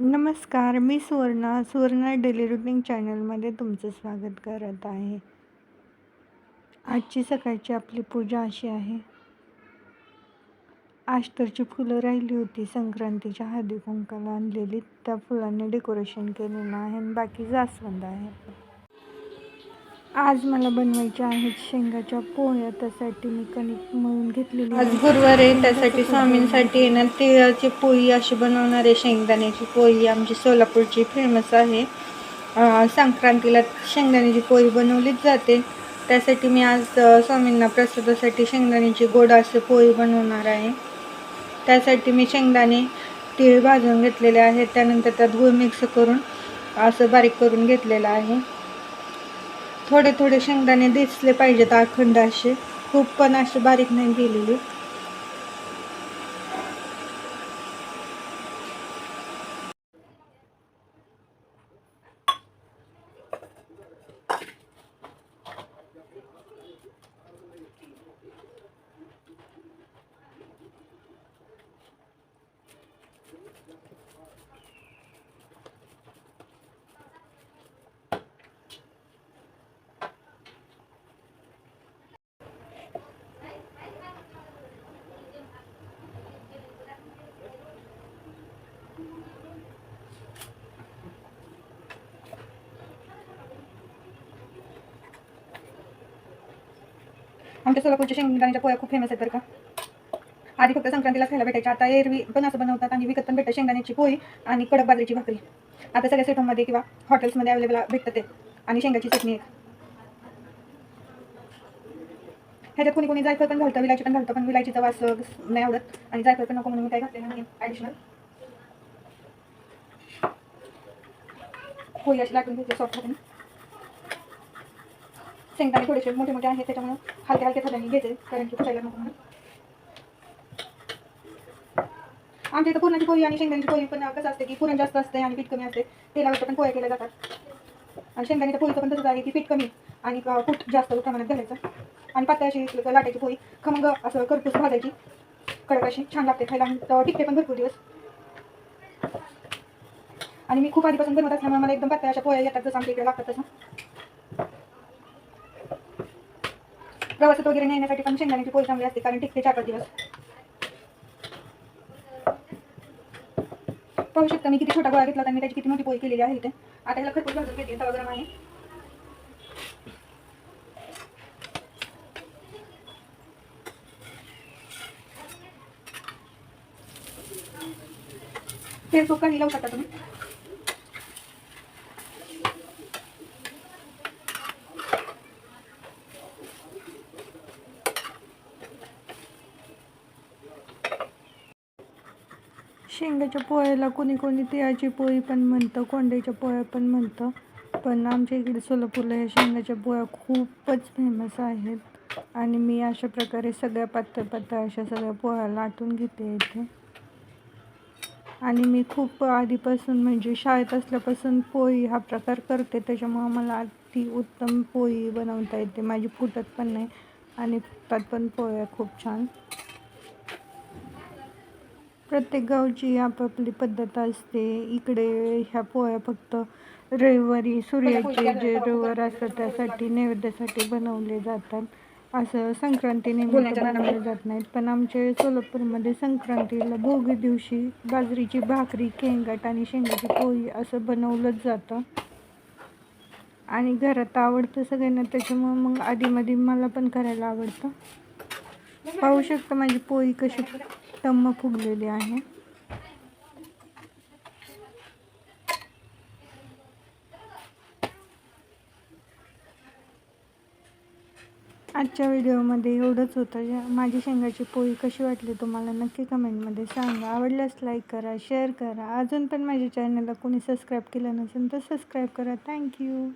नमस्कार मी Suvarna Suvarna daily routine चॅनलमध्ये तुमचं स्वागत करत आहे. आजची सकाळची आपली पूजा अशी आहे. आष्टरची फुलं राहिली होती संक्रांतीच्या हळदी कुंकाला आणलेली. त्या फुलांनी डेकोरेशन केलेलं आहे आणि बाकी जास्वंद आहे. आज मला बनवायच्या आहेत शेंगाच्या पोळ्या त्यासाठी मी कणिक मळून घेतलेली आज गुरुवार आहे त्यासाठी स्वामींसाठी आहे ना तिळाची पोळी अशी बनवणार आहे शेंगदाण्याची पोळी. आमची सोलापूरची फेमस आहे. संक्रांतीला शेंगदाण्याची पोळी बनवलीच जाते. त्यासाठी मी आज स्वामींना प्रसादासाठी शेंगदाण्याची गोड असे पोळी बनवणार आहे. त्यासाठी मी शेंगदाणे तीळ भाजून घेतलेले आहेत. त्यानंतर त्यात गुळ मिक्स करून असं बारीक करून घेतलेलं आहे. थोडे थोडे शेंगदाणे दिसले पाहिजेत अखंड असे. खूप पण असे बारीक नाही केलेले आमच्या सोलापूरच्या शेंगदाण्याच्या पोळ्या खूप फेमस आहेत बरं का. आधी फक्त संक्रांतीला खायला भेटायच्या आता एरवी पण असं बनवतात आणि विकत पण भेटतात शेंगदाण्याची पोळी आणि कडक बाजरीची भाकरी. आता सगळ्या सेटमध्ये किंवा हॉटेल्समध्ये अवेलेबल भेटतात ते आणि शेंगाची चटणी एक. ह्याच्यात कोणी कोणी जायफळ पण घालतं विलायची पण घालतं पण विलायचीचा वास नाही आवडत आणि जायफळ पण नको म्हणून मी काय घातलेलं नाही ॲडिशनल पोळी अशी लाटून घेतली सॉफ्ट शेंगदाणे थोडेसे मोठे मोठे आहेत त्याच्यामुळे हलक्या हलक्या हाताने घेते कारण की फुटायला नको म्हणून. आमच्या इथं पुरणाची पोळी आणि शेंगदाण्याची पोळी पण कसं असते की पुरण जास्त असते आणि पीठ कमी असते तेलावर पण पोळ्या केल्या जातात. आणि शेंगदाण्याच्या पोळीचं पण तसंच आहे की पीठ कमी आणि कूट जास्त प्रमाणात घालायचं. आणि पातळ लाटायची पोळी खमंग असं करपूस भाजायची. कडक अशी छान लागते खायला आणि टिकते पण भरपूर दिवस. आणि मी खूप आधीपासून बनवत असल्यामुळे मला एकदम पातळ्या अशा पोळ्या येतात जसं आमच्या इकडे लागतात तसं. प्रवासात वगैरे नेण्यासाठी पण शेंगदाण्याची पोळी चांगली असते कारण टिकते चार पाच दिवस. पाहू शकता मी किती छोटा गोळा घेतला होता त्याची किती मोठी पोळी केलेली आहे इथे. आता ह्याला खरपूस भाजून घेते तवा गरम आहे. हे सोप काही लावू शकता तुम्ही. शेंगाच्या पोळ्याला कोणी कोणी तिळाची पोळी पण म्हणतं कोंड्याच्या पोळ्या पण म्हणतं. पण आमच्या इकडे सोलापूरला ह्या शेंगाच्या पोळ्या खूपच फेमस आहेत. आणि मी अशा प्रकारे सगळ्या पातळ पातळ अशा सगळ्या पोळ्या लाटून घेते इथे. आणि मी खूप आधीपासून म्हणजे शाळेत असल्यापासून पोळी हा प्रकार करते त्याच्यामुळं मला अति उत्तम पोळी बनवता येते. माझी फुटत पण नाही आणि फुटतात पण पोळ्या खूप छान. प्रत्येक गावची आपापली पद्धत असते. इकडे ह्या पोळ्या फक्त रविवारी सूर्याचे जे रविवार असतात त्यासाठी नैवेद्यासाठी बनवले जातात. असं संक्रांती संक्रांतीनिमित्त बनवले जात नाहीत. पण आमच्या सोलापूरमध्ये संक्रांतीला भोगी दिवशी बाजरीची भाकरी केंगट आणि शेंगाची पोळी असं बनवलंच जातं. आणि घरात आवडतं सगळ्यांना त्याच्यामुळे मग आधीमध्ये मला पण करायला आवडतं. पाहू शकता माझी पोळी कशी. टम्म फुगलेली आहे. आजच्या व्हिडिओमध्ये एवढंच होतं. माझी शेंगाची पोळी कशी वाटली तुम्हाला नक्की कमेंटमध्ये सांगा. आवडल्यास लाईक करा शेअर करा. अजून पण माझ्या चॅनलला कोणी सबस्क्राईब केलं नसेल तर सबस्क्राईब करा. थँक्यू